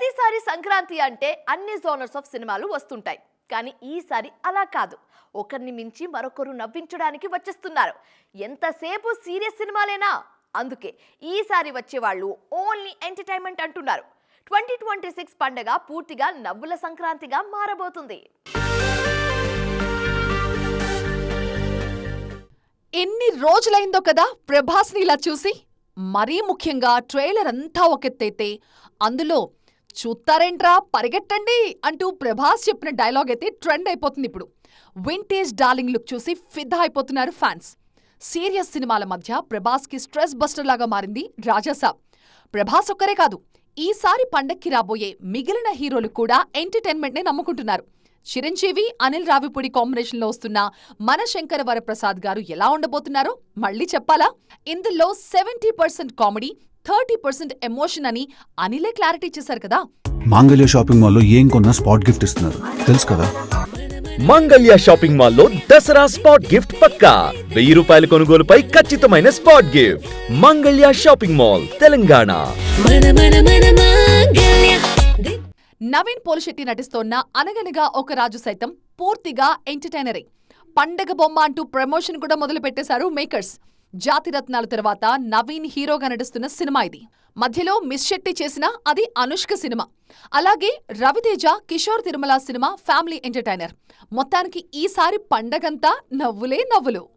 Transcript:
ప్రతిసారి సంక్రాంతి అంటే అన్ని జోనర్స్ ఆఫ్ సినిమాలు వస్తుంటాయి. కానీ ఈసారి అలా కాదు. ఒకరిని మించి మరొకరు నవ్వించడానికి వచ్చేస్తున్నారు. ఎంతసేపు సీరియస్ సినిమాలేనా? అందుకే ఈసారి వచ్చేవాళ్ళు ఓన్లీ ఎంటర్టైన్మెంట్ అంటున్నారు. ట్వంటీ ట్వంటీ సిక్స్ పండగ పూర్తిగా నవ్వుల సంక్రాంతిగా మారబోతుంది. ఎన్ని రోజులైందో కదా ప్రభాస్ని ఇలా చూసి. మరీ ముఖ్యంగా ట్రైలర్ అంతా ఒకెత్తైతే అందులో చూస్తారేంట్రా పరిగెట్టండి! అంటూ ప్రభాస్ చెప్పిన డైలాగ్ అయితే ట్రెండ్ అయిపోతుంది ఇప్పుడు. వింటేజ్ డార్లింగ్ లుక్ చూసి ఫిదా అయిపోతున్నారు ఫ్యాన్స్. సీరియస్ సినిమాల మధ్య ప్రభాస్కి స్ట్రెస్ బస్టర్ లాగా మారింది రాజాసాబ్ ప్రభాస్ ఒక్కరే కాదు ఈసారి పండక్కి రాబోయే మిగిలిన హీరోలు కూడా ఎంటర్టైన్మెంట్నే నమ్ముకుంటున్నారు. చిరంజీవి అనిల్ రావిపూడి కాంబినేషన్లో వస్తున్న మన శంకర వరప్రసాద్ గారు ఎలా ఉండబోతున్నారో మళ్ళీ చెప్పాలా? ఇందులో seventy percent comedy thirty percent emotion అని అనిలే క్లారిటీ ఇచ్చేశారు కదా. మాంగళ్య షాపింగ్ మాల్లో ఏం కొన్నా స్పాట్ గిఫ్ట్ ఇస్తున్నారు. తెలుసు కదా? మంగళ్య షాపింగ్ మాల్లో దసరా స్పాట్ గిఫ్ట్ పక్కా. వెయ్యి రూపాయల కొనుగోలుపై ఖచ్చితమైన spot gift. Mangalya shopping mall Telangana. Naveen Polishetty నటిస్తోన్న Anaganaga Oka రాజు సైతం పూర్తిగా ఎంటర్టైనరే. పండగ బొమ్మ అంటూ ప్రమోషన్ కూడా మొదలు పెట్టేశారు మేకర్స్. జాతిరత్నాల తర్వాత నవీన్ హీరోగా నడుస్తున్న సినిమా ఇది. మధ్యలో మిస్ శెట్టి చేసిన అది అనుష్క సినిమా. అలాగే Raviteja Kishore Tirumala cinema family entertainer. మొత్తానికి ఈసారి పండగంతా నవ్వులే నవ్వులు.